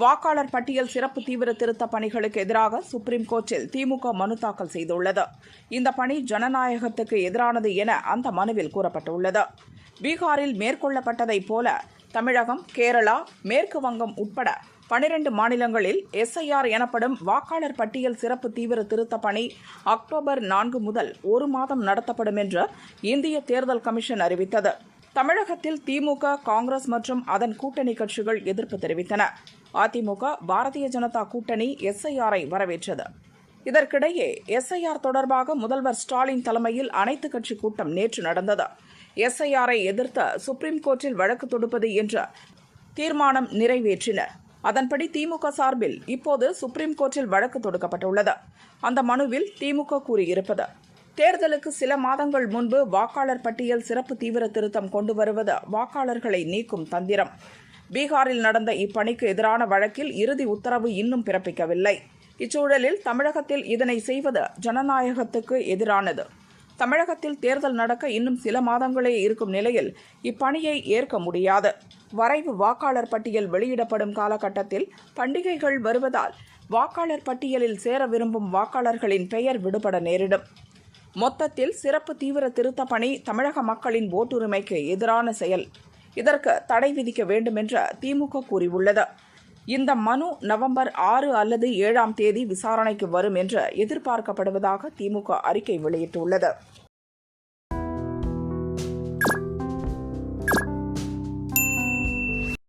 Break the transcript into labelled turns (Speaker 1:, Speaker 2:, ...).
Speaker 1: வாக்காளர் பட்டியல் சிறப்பு தீவிர திருத்த பணிகளுக்கு எதிராக சுப்ரீம் கோர்ட்டில் திமுக மனு தாக்கல் செய்துள்ளது. இந்த பணி ஜனநாயகத்துக்கு எதிரானது என அந்த மனுவில் கூறப்பட்டுள்ளது. பீகாரில் மேற்கொள்ளப்பட்டதைப் போல தமிழகம் கேரளா மேற்கு வங்கம் உட்பட பனிரெண்டு மாநிலங்களில் எஸ்ஐஆர் எனப்படும் வாக்காளர் பட்டியல் சிறப்பு தீவிர திருத்த பணி அக்டோபர் நான்கு முதல் ஒரு மாதம் நடத்தப்படும் என்று இந்திய தேர்தல் கமிஷன் அறிவித்தது. தமிழகத்தில் திமுக காங்கிரஸ் மற்றும் அதன் கூட்டணி கட்சிகள் எதிர்ப்பு தெரிவித்தன. அதிமுக பாரதிய ஜனதா கூட்டணி எஸ்ஐஆரை வரவேற்றது. இதற்கிடையே எஸ்ஐஆர் தொடர்பாக முதல்வர் ஸ்டாலின் தலைமையில் அனைத்து கட்சி கூட்டம் நேற்று நடந்தது. எஸ்ஐஆரை எதிர்த்த சுப்ரீம் கோர்ட்டில் வழக்கு தொடுப்பது என்ற தீர்மானம் நிறைவேற்றினர் அதன்படி திமுக சார்பில் இப்போது சுப்ரீம் கோர்ட்டில் வழக்கு தொடுக்கப்பட்டுள்ளது. அந்த மனுவில் திமுக கூறியிருப்பது தேர்தலுக்கு சில மாதங்கள் முன்பு வாக்காளர் பட்டியல் சிறப்பு தீவிர திருத்தம் கொண்டு வருவது வாக்காளர்களை நீக்கும் தந்திரம். பீகாரில் நடந்த இப்பணிக்கு எதிரான வழக்கில் இறுதி உத்தரவு இன்னும் பிறப்பிக்கவில்லை. இச்சூழலில் தமிழகத்தில் இதனை செய்வது ஜனநாயகத்துக்கு எதிரானது. தமிழகத்தில் தேர்தல் நடக்க இன்னும் சில மாதங்களே இருக்கும் நிலையில் இப்பணியை ஏற்க முடியாது. வரைவு வாக்காளர் பட்டியல் வெளியிடப்படும் காலகட்டத்தில் பண்டிகைகள் வருவதால் வாக்காளர் பட்டியலில் சேர விரும்பும் வாக்காளர்களின் பெயர் விடுபட நேரிடும். மொத்தத்தில் சிறப்பு தீவிர திருத்த பணி தமிழக மக்களின் ஓட்டுரிமைக்கு எதிரான செயல். இதற்கு தடை விதிக்க வேண்டுமென்று திமுக கூறியுள்ளது. இந்த மனு நவம்பர் ஆறு அல்லது ஏழாம் தேதி விசாரணைக்கு வரும் என்று எதிர்பார்க்கப்படுவதாக திமுக அறிக்கை வெளியிட்டுள்ளது.